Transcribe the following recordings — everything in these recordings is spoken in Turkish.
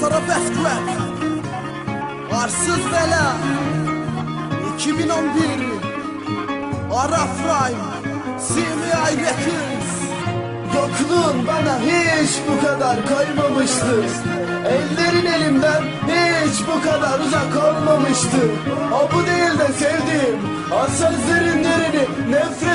Tasarruf Esquet Arsız Bela. 2011 Ara Prime. CMI Records Yokluğun bana hiç bu kadar kaymamıştı Ellerin elimden hiç bu kadar uzak olmamıştı. O bu değil de sevdiğim O sözlerin yerini nefretimle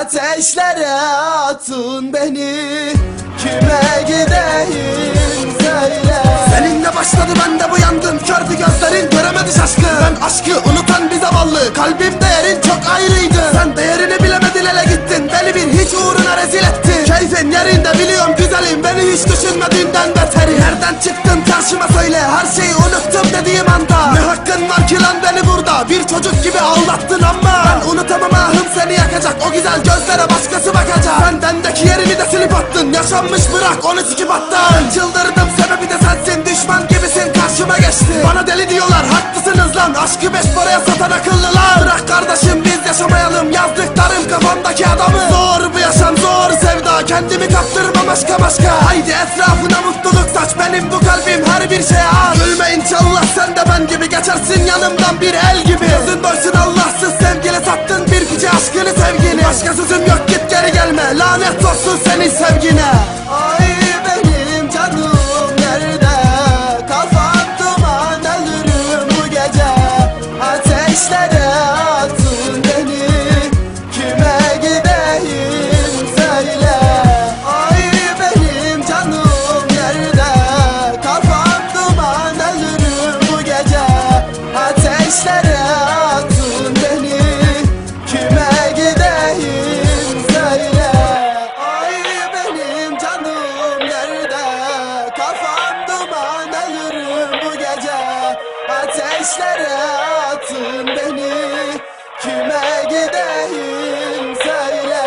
Ateşlere atın beni. Kime gideyim söyle. Seninle başladı ben de bu yandım. Kördü gözlerin göremedi şaşkın. Ben aşkı unutan bir zavallı. Kalbim değerin çok ayrıydı. Sen değerini bilemedin ele gittin. Beni bir hiç uğruna rezil ettin. Keyfin yerinde biliyorum güzelim. Beni hiç düşünmediğinden beteri Nereden çıktın karşıma söyle. Her şeyi unuttum dediğim anda Lan beni burada Bir çocuk gibi aldattın ama Ben unutamam ahım seni yakacak O güzel gözlere başkası bakacak. Sen bendeki yerini de silip attın Yaşanmış bırak onu sikip attın. Çıldırdım sebebi de sensin Düşman gibisin karşıma geçti. Bana deli diyorlar haklısınız lan Aşkı beş paraya satan akıllılar. Bırak kardeşim biz yaşamayalım Yazdıklarım kafamdaki adamı. Zor bu yaşam zor sevda Kendimi kaptırmam aşka başka. Haydi etrafına mutluluk saç Benim bu kalbim her bir şeye aç. Gülme inşallah sen de ben gibi Geçersin. Yanımdan bir el gibi. Gözün doysun Allahsız sevgili Sattın bir güce aşkını sevgini. Başka sözüm yok git geri gelme. Lanet olsun senin sevgine. Ay ateşlere atın beni. Kime gideyim söyle.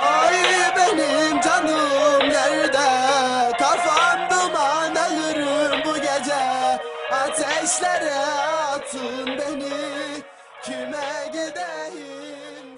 Ay benim canım nerede? Kafam duman ölürüm bu gece. Ateşlere atın beni. Kime gideyim